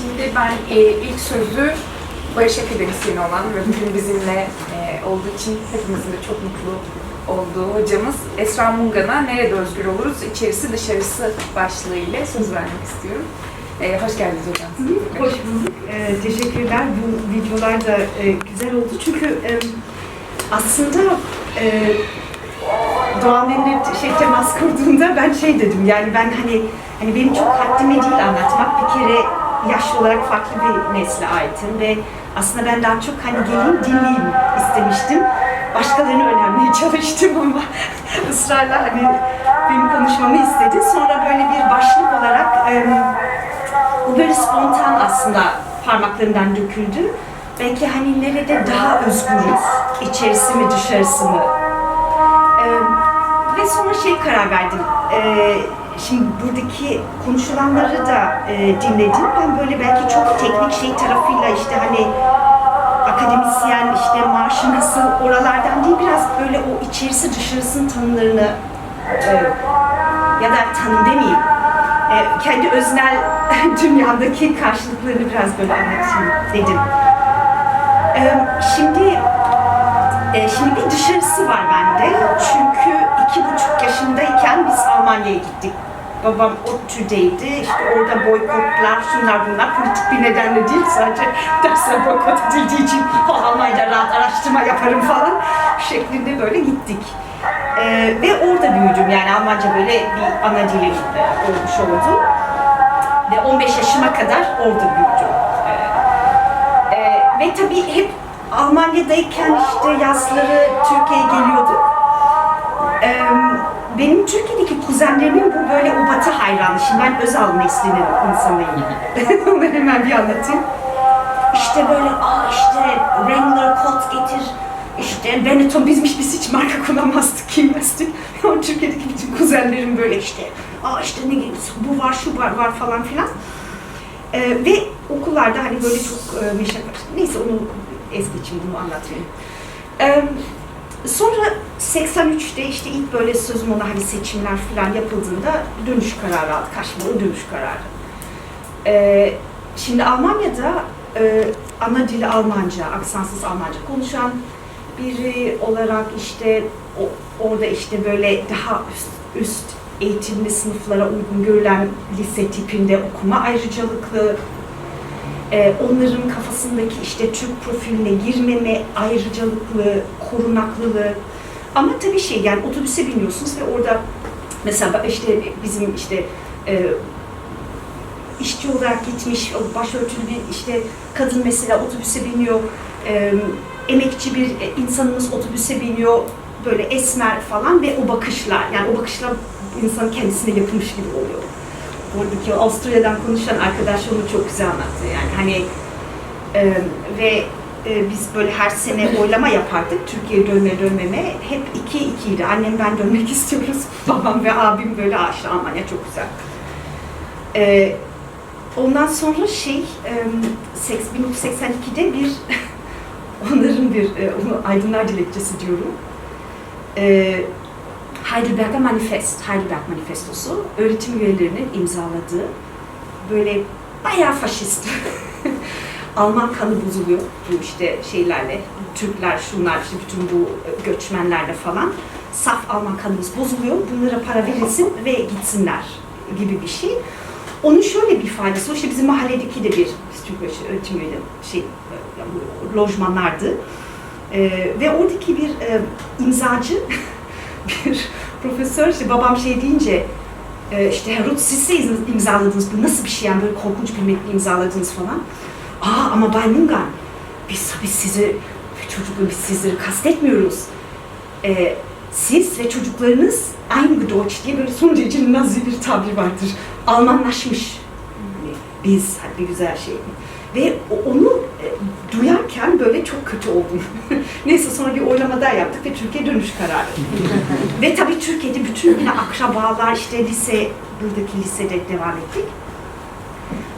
Şimdi ben e, ilk sözü Barış Akademisyeni olan ve bugün bizimle e, olduğu için hepimizin de çok mutlu olduğu hocamız Esra Mungan'a Nerede Özgür Oluruz? İçerisi Dışarısı başlığı ile söz vermek istiyorum. E, hoş geldiniz hocam. Hoş bulduk. Ee, teşekkürler. Bu videolar da e, güzel oldu. Çünkü e, aslında e, Doğan benimle şey temas kurduğunda ben şey dedim yani ben hani hani benim çok haddime değil anlatmak bir kere yaş olarak farklı bir nesle aitim ve aslında ben daha çok hani geleyim dinleyeyim istemiştim. Başkalarını öğrenmeye çalıştım ama ısrarla hani benim konuşmamı istedi. Sonra böyle bir başlık olarak e, bu böyle spontan aslında parmaklarından döküldü. Belki hani nerede daha özgürüz, içerisi mi dışarısı mı? Ve sonra şey karar verdim. Şimdi buradaki konuşulanları da e, dinledim. Ben böyle belki çok teknik şey tarafıyla işte hani akademisyen işte maaşı nasıl oralardan değil biraz böyle o içerisi dışarısının tanımlarını e, ya da tanım demeyeyim e, kendi öznel dünyadaki karşılıklarını biraz böyle anlatayım dedim. E, şimdi e, şimdi bir dışarısı var Babam ODTÜ'deydi. İşte orada boykotlar, şunlar bunlar politik bir nedenle değil sadece dersler boykot edildiği için "O Almanya'da rahat araştırma yaparım falan şeklinde böyle gittik. Ee, ve orada büyüdüm yani Almanca böyle bir ana dilim e, olmuş oldu. Ve 15 yaşıma kadar orada büyüdüm. Ee, e, ve tabii hep Almanya'dayken işte yazları Türkiye'ye geliyorduk. Kuzenlerimin bu böyle o batı hayranı. Şimdi ben Özal neslinin insanıyım. Onu hemen bir anlatayım. İşte böyle aa işte Wrangler kot getir. İşte Benetton bizmiş biz hiç marka kullanmazdık, giymezdik. Ama Türkiye'deki bütün kuzenlerim böyle işte aa işte ne bu var şu var var falan filan. Ee, ve okullarda hani böyle çok e, meşakkatli. Neyse onu es geçeyim bunu anlatmayayım. Ee, sonra 83'te işte ilk böyle sözüm ona hani seçimler falan yapıldığında dönüş kararı aldı. Kaşmir'e dönüş kararı. Ee, şimdi Almanya'da e, ana dili Almanca, aksansız Almanca konuşan biri olarak işte o, orada işte böyle daha üst, üst eğitimli sınıflara uygun görülen lise tipinde okuma ayrıcalıklı, e, onların kafasındaki işte Türk profiline girmeme ayrıcalıklı, korunaklılığı. Ama tabii şey yani otobüse biniyorsunuz ve orada mesela işte bizim işte e, işçi olarak gitmiş, başörtülü bir işte kadın mesela otobüse biniyor, e, emekçi bir e, insanımız otobüse biniyor, böyle esmer falan ve o bakışlar, yani o bakışlar insanın kendisine yapılmış gibi oluyor. Oradaki Avusturya'dan konuşan arkadaş onu çok güzel anlattı. Yani hani e, ve e, biz böyle her sene oylama yapardık. Türkiye'ye dönme dönmeme. Hep iki ikiydi. Annem ben dönmek istiyoruz. Babam ve abim böyle işte Almanya çok güzel. E, ondan sonra şey e, 1982'de bir onların bir e, Aydınlar Dilekçesi diyorum. E, Heidelberger Manifest, Heidelberg Manifestosu öğretim üyelerinin imzaladığı böyle bayağı faşist Alman kanı bozuluyor bu işte şeylerle, Türkler, şunlar, işte bütün bu göçmenlerle falan. Saf Alman kanımız bozuluyor, bunlara para verilsin ve gitsinler gibi bir şey. Onun şöyle bir ifadesi, o işte bizim mahalledeki de bir, Türk öğretim üyeleri şey, lojmanlardı. Ee, ve oradaki bir e, imzacı, bir profesör, işte babam şey deyince, e, işte Herut siz de imzaladınız, bu nasıl bir şey yani böyle korkunç bir metni imzaladınız falan. Aa ama Bay Mungan, biz tabii sizi, çocuklar biz sizleri kastetmiyoruz. Ee, siz ve çocuklarınız Eingedeutscht diye böyle son derece nazi bir tabir vardır. Almanlaşmış. Yani biz, hadi güzel şey. Ve onu e, duyarken böyle çok kötü oldum. Neyse sonra bir oylama daha yaptık ve Türkiye dönüş kararı. ve tabii Türkiye'de bütün yine akrabalar işte lise, buradaki lisede devam ettik.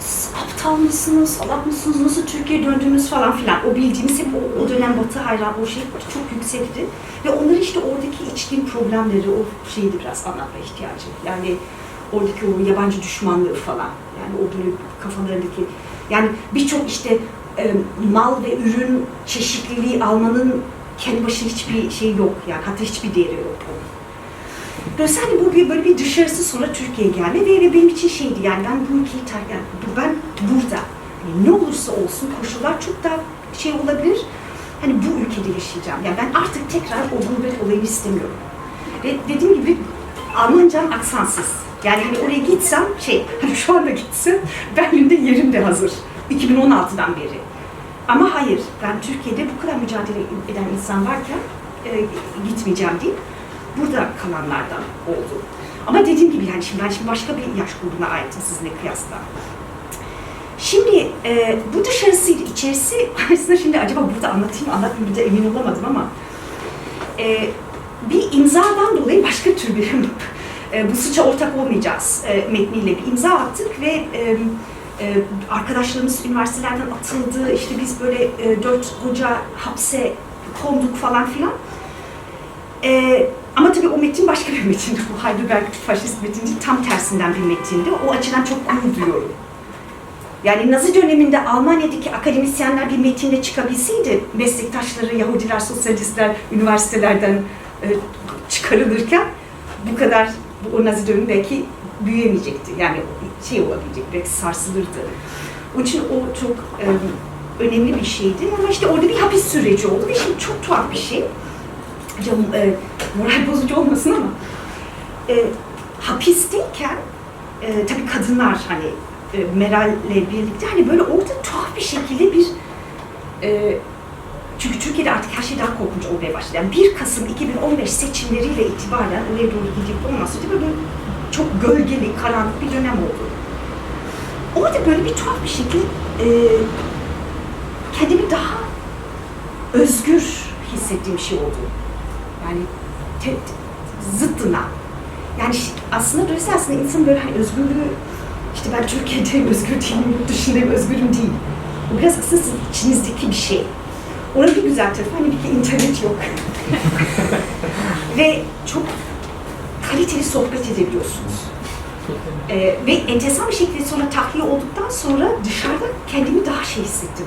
Siz aptal mısınız, salak mısınız, nasıl Türkiye'ye döndünüz falan filan. O bildiğimiz hep o, o dönem Batı hayran, o şey çok yüksekti. Ve onları işte oradaki içkin problemleri, o şeydi biraz anlatma ihtiyacı. Yani oradaki o yabancı düşmanlığı falan. Yani o böyle kafalarındaki Yani birçok işte e, mal ve ürün çeşitliliği almanın kendi başına hiçbir şey yok yani hatta hiçbir değeri yok. Dolayısıyla hani bu bir- böyle bir dışarısı sonra Türkiye'ye gelme ve, benim için şeydi yani ben bu ülkeyi terk yani ben burada hani ne olursa olsun koşullar çok daha şey olabilir. Hani bu ülkede yaşayacağım. Yani ben artık tekrar o gurbet olayını istemiyorum. Ve dediğim gibi Almancam aksansız. Yani hani oraya gitsem şey, hani şu anda gitsem Berlin'de yerim de hazır. 2016'dan beri. Ama hayır, ben Türkiye'de bu kadar mücadele eden insan varken e, gitmeyeceğim deyip burada kalanlardan oldu. Ama dediğim gibi yani şimdi ben şimdi başka bir yaş grubuna aitim sizinle kıyasla. Şimdi e, bu dışarısıydı, içerisi aslında şimdi acaba burada anlatayım mı, anlatmayayım da emin olamadım ama e, bir imzadan dolayı başka tür bir e, bu suça ortak olmayacağız e, metniyle bir imza attık ve e, arkadaşlarımız üniversitelerden atıldı, işte biz böyle dört hoca hapse konduk falan filan. Ama tabii o metin başka bir metindi. Bu Heidelberg faşist metini değil, tam tersinden bir metindi. O açıdan çok gurur duyuyorum. Yani Nazi döneminde Almanya'daki akademisyenler bir metinde çıkabilseydi, meslektaşları, Yahudiler, sosyalistler üniversitelerden çıkarılırken bu kadar bu, o Nazi dönemi belki büyüyemeyecekti. Yani şey olabilecek, belki sarsılırdı. Onun için o çok e, önemli bir şeydi. Ama işte orada bir hapis süreci oldu ve şimdi çok tuhaf bir şey. Canım, e, moral bozucu olmasın ama e, hapisteyken e, tabii kadınlar hani e, Meral'le birlikte hani böyle orada tuhaf bir şekilde bir e, çünkü Türkiye'de artık her şey daha korkunç olmaya başladı. Yani 1 Kasım 2015 seçimleriyle itibaren oraya doğru gidip olması böyle çok gölgeli, karanlık bir dönem oldu. Orada böyle bir tuhaf bir şekilde e, kendimi daha özgür hissettiğim şey oldu. Yani te, te- zıttına. Yani aslında dolayısıyla aslında insanın böyle hani özgürlüğü işte ben Türkiye'deyim, özgür değilim, yurt dışındayım, özgürüm değil. Bu biraz aslında sizin içinizdeki bir şey. Onun bir güzel tarafı hani bir kere internet yok. Ve çok kaliteli sohbet edebiliyorsunuz. Ee, ve enteresan bir şekilde sonra tahliye olduktan sonra dışarıda kendimi daha şey hissettim.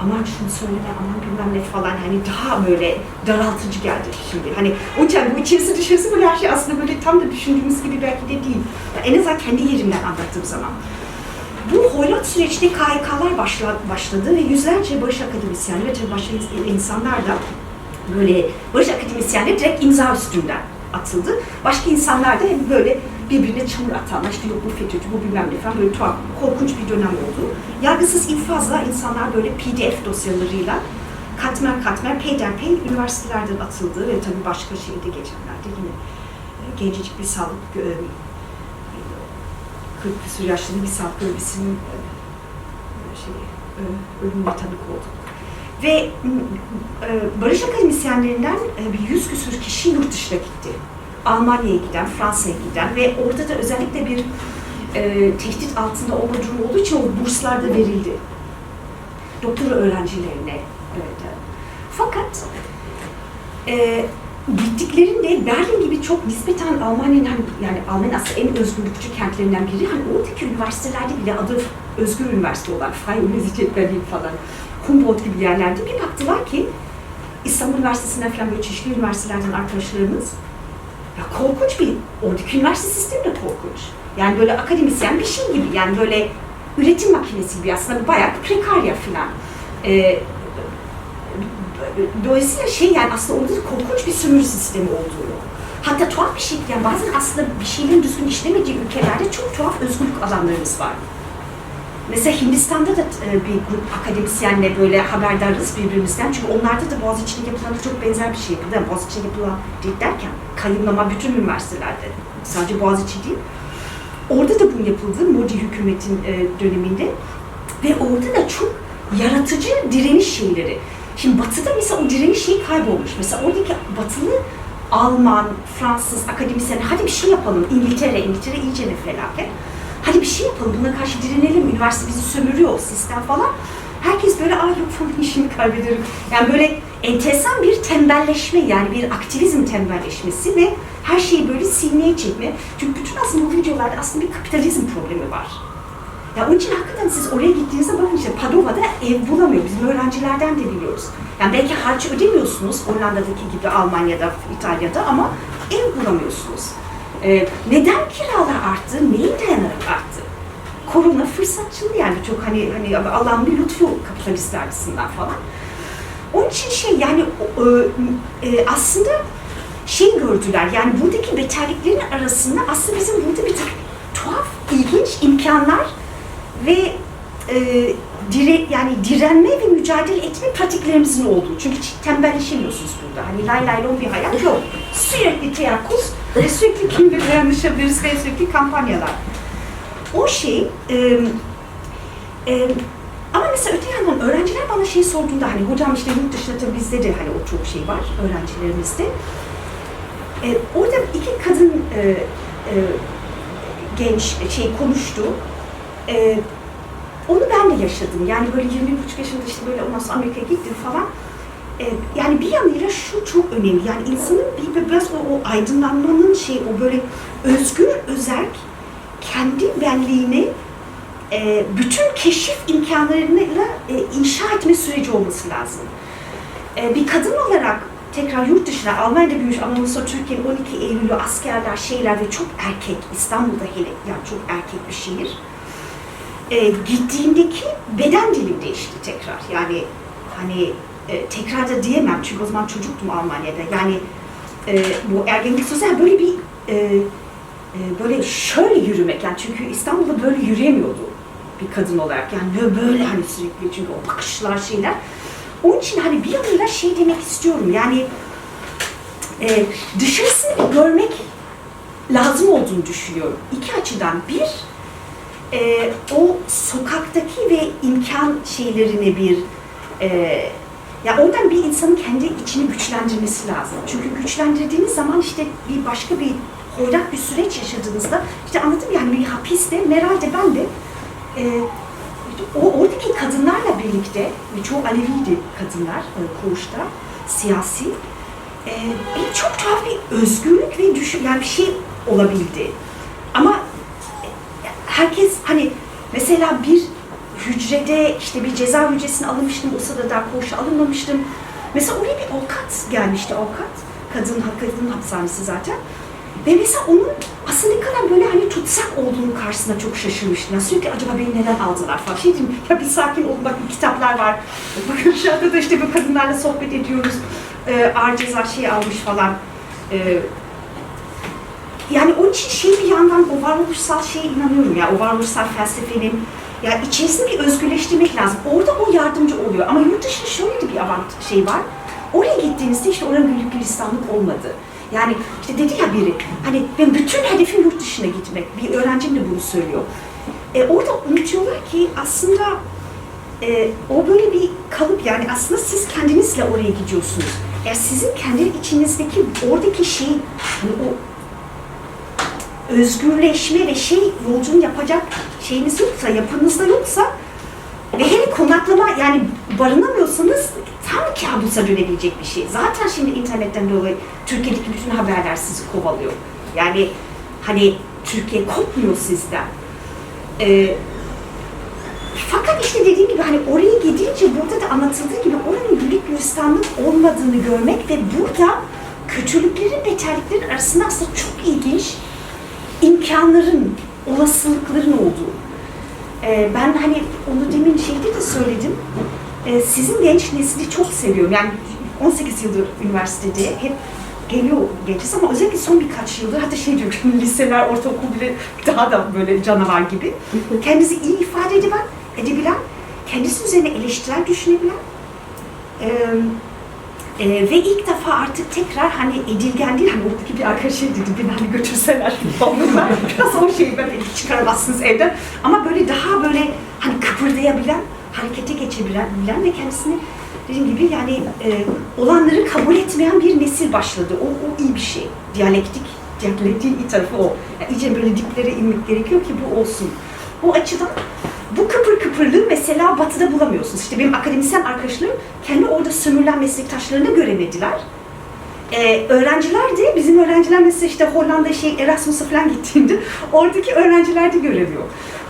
Aman şunu söyleme, aman bilmem ne falan hani daha böyle daraltıcı geldi şimdi. Hani o yüzden bu içerisi dışarısı böyle her şey aslında böyle tam da düşündüğümüz gibi belki de değil. En azından kendi yerimden anlattığım zaman. Bu hoyrat süreçte KHK'lar başla, başladı ve yüzlerce barış akademisyenleri ve tabii başka insanlar da böyle barış akademisyenleri direkt imza üstünden atıldı. Başka insanlar da böyle birbirine çamur atanlar, işte yok bu FETÖ'cü, bu bilmem ne falan böyle tuhaf, korkunç bir dönem oldu. Yargısız infazla insanlar böyle PDF dosyalarıyla katmer katmer peyderpey üniversitelerden atıldı ve tabii başka şeyde geçenlerde yine e, gencecik bir sağlık e, 40 küsur yaşlı bir görevlisinin e, şey, ölümüne tanık olduk. Ve barış akademisyenlerinden bir yüz küsur kişi yurt dışına gitti. Almanya'ya giden, Fransa'ya giden ve orada da özellikle bir e, tehdit altında olma durumu olduğu için o burslar da verildi. Doktora öğrencilerine. Evet. Fakat e, gittiklerinde Berlin gibi çok nispeten Almanya'nın hani, yani Almanya aslında en özgürlükçü kentlerinden biri. Hani oradaki üniversitelerde bile adı özgür üniversite olan Freie Universität Berlin falan, Humboldt gibi yerlerde bir baktılar ki İstanbul Üniversitesi'nden falan böyle çeşitli üniversitelerden arkadaşlarımız ya korkunç bir, oradaki üniversite sistemi de korkunç. Yani böyle akademisyen bir şey gibi, yani böyle üretim makinesi gibi aslında bayağı prekarya falan. Ee, dolayısıyla şey yani aslında orada da korkunç bir sömürü sistemi olduğunu. Hatta tuhaf bir şekilde yani bazen aslında bir şeylerin düzgün işlemediği ülkelerde çok tuhaf özgürlük alanlarımız var. Mesela Hindistan'da da e, bir grup akademisyenle böyle haberdarız birbirimizden. Çünkü onlarda da Boğaziçi'ne yapılan da çok benzer bir şey yapıldı. Yani Boğaziçi'ne yapılan değil derken kayımlama bütün üniversitelerde. Sadece Boğaziçi değil. Orada da bu yapıldı Modi hükümetin e, döneminde. Ve orada da çok yaratıcı direniş şeyleri. Şimdi Batı'da mesela o direniş şeyi kaybolmuş. Mesela oradaki Batılı Alman, Fransız akademisyen hadi bir şey yapalım. İngiltere, İngiltere iyice ne felaket. Hadi bir şey yapalım, buna karşı direnelim. Üniversite bizi sömürüyor, sistem falan. Herkes böyle, aa yok falan işimi kaybederim. Yani böyle enteresan bir tembelleşme yani bir aktivizm tembelleşmesi ve her şeyi böyle sineye çekme. Çünkü bütün aslında bu videolarda aslında bir kapitalizm problemi var. Ya onun için hakikaten siz oraya gittiğinizde bakın işte Padova'da ev bulamıyor. Bizim öğrencilerden de biliyoruz. Yani belki harç ödemiyorsunuz Hollanda'daki gibi Almanya'da, İtalya'da ama ev bulamıyorsunuz. Ee, neden kiralar arttı? Neye dayanarak arttı? Korona fırsatçılığı yani çok hani hani Allah'ın bir lütfu kapitalistler açısından falan. Onun için şey yani o, e, aslında şey gördüler yani buradaki beterliklerin arasında aslında bizim burada bir takım tuhaf, ilginç imkanlar ve e, dire, yani direnme ve mücadele etme pratiklerimizin olduğu. Çünkü tembelleşemiyorsunuz burada. Hani lay lay lon bir hayat yok. Sürekli teyakkuz ve sürekli kimle dayanışabiliriz ve sürekli kampanyalar. O şey e, e, ama mesela öte yandan öğrenciler bana şey sorduğunda hani hocam işte yurt dışında tabii bizde de hani o çok şey var öğrencilerimizde. E, orada iki kadın e, e, genç şey konuştu. E, onu ben de yaşadım. Yani böyle 20 yaşında işte böyle ondan sonra Amerika'ya gittim falan. E, yani bir yanıyla şu çok önemli. Yani insanın bir, biraz o, o aydınlanmanın şey o böyle özgür, özerk kendi benliğini e, bütün keşif imkanlarıyla e, inşa etme süreci olması lazım. E, bir kadın olarak tekrar yurt dışına, Almanya'da büyümüş ama sonra Türkiye'nin 12 Eylül'ü, askerler, şeyler ve çok erkek, İstanbul'da hele yani çok erkek bir şehir. E, gittiğimdeki beden dilim değişti tekrar. Yani hani e, tekrar da diyemem çünkü o zaman çocuktum Almanya'da. Yani e, bu ergenlik sözler böyle bir e, e, böyle şöyle yürümek yani çünkü İstanbul'da böyle yürüyemiyordu bir kadın olarak yani böyle, hani sürekli çünkü o bakışlar şeyler. Onun için hani bir yanıyla şey demek istiyorum yani e, dışarısını görmek lazım olduğunu düşünüyorum. İki açıdan. Bir, e, o sokaktaki ve imkan şeylerini bir e, ya oradan bir insanın kendi içini güçlendirmesi lazım. Çünkü güçlendirdiğiniz zaman işte bir başka bir hoyrat bir süreç yaşadığınızda işte anladım yani bir hapiste Meral ben de e, o oradaki kadınlarla birlikte ve çoğu Aleviydi kadınlar e, koğuşta siyasi e, bir çok tuhaf bir özgürlük ve düşün yani bir şey olabildi. Ama herkes hani mesela bir hücrede işte bir ceza hücresine alınmıştım o sırada daha koğuşa alınmamıştım. Mesela oraya bir avukat gelmişti avukat. Kadın, kadın hapishanesi zaten. Ve mesela onun aslında ne kadar böyle hani tutsak olduğunu karşısında çok şaşırmıştım. Yani sürekli acaba beni neden aldılar falan. Şey diyeyim, ya bir sakin olun bakın kitaplar var. Bakın anda da işte bu kadınlarla sohbet ediyoruz. Ee, ağır ceza şey almış falan. Ee, yani onun için şey bir yandan o varoluşsal şeye inanıyorum ya. O varoluşsal felsefenin ya içerisinde bir özgürleştirmek lazım. Orada o yardımcı oluyor. Ama yurt dışında şöyle bir avant şey var. Oraya gittiğinizde işte oranın güllük gülistanlık olmadı. Yani işte dedi ya biri, hani ben bütün hedefim yurt dışına gitmek. Bir öğrencim de bunu söylüyor. E, orada unutuyorlar ki aslında e, o böyle bir kalıp yani aslında siz kendinizle oraya gidiyorsunuz. Eğer sizin kendi içinizdeki oradaki şey, hani o özgürleşme ve şey yolculuğunu yapacak şeyiniz yoksa, yapınızda yoksa ve hele konaklama yani barınamıyorsanız tam kabusa dönebilecek bir şey. Zaten şimdi internetten dolayı Türkiye'deki bütün haberler sizi kovalıyor. Yani hani Türkiye kopmuyor sizden. Ee, fakat işte dediğim gibi hani oraya gidince burada da anlatıldığı gibi oranın güllük gülistanlık olmadığını görmek ve burada kötülüklerin, beterliklerin arasında aslında çok ilginç imkanların, olasılıkların olduğu. Ee, ben hani onu demin şeyde de söyledim. Ee, sizin genç nesli çok seviyorum. Yani 18 yıldır üniversitede hep geliyor gençiz ama özellikle son birkaç yıldır hatta şey diyor liseler, ortaokul bile daha da böyle canavar gibi. Kendisi iyi ifade edebilen, edebilen kendisi üzerine eleştirel düşünebilen ee, ee, ve ilk defa artık tekrar hani edilgen değil, hani oradaki bir arkadaş şey dedi, beni hani götürseler falan. Biraz o şeyi ben çıkaramazsınız evden. Ama böyle daha böyle hani kıpırdayabilen, harekete geçebilen bilen ve kendisini dediğim gibi yani e, olanları kabul etmeyen bir nesil başladı. O, o iyi bir şey. Diyalektik, diyalektiğin iyi tarafı o. Yani iyice böyle diplere inmek gerekiyor ki bu olsun. Bu açıdan bu kıpır kıpırlığı mesela batıda bulamıyorsunuz. İşte benim akademisyen arkadaşlarım kendi orada sömürülen meslektaşlarını göremediler. e, öğrenciler de, bizim öğrenciler mesela işte Hollanda şey Erasmus'a falan gittiğinde oradaki öğrenciler de görüyor.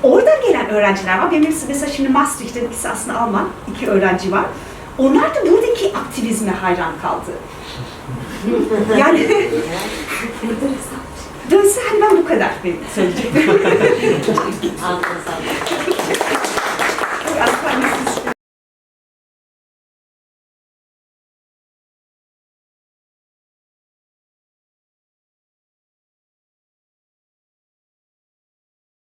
Oradan gelen öğrenciler var. Benim mesela şimdi Maastricht'te ikisi aslında Alman, iki öğrenci var. Onlar da buradaki aktivizme hayran kaldı. yani Dolayısıyla hani ben bu kadar benim söyleyeceklerim. Gracias.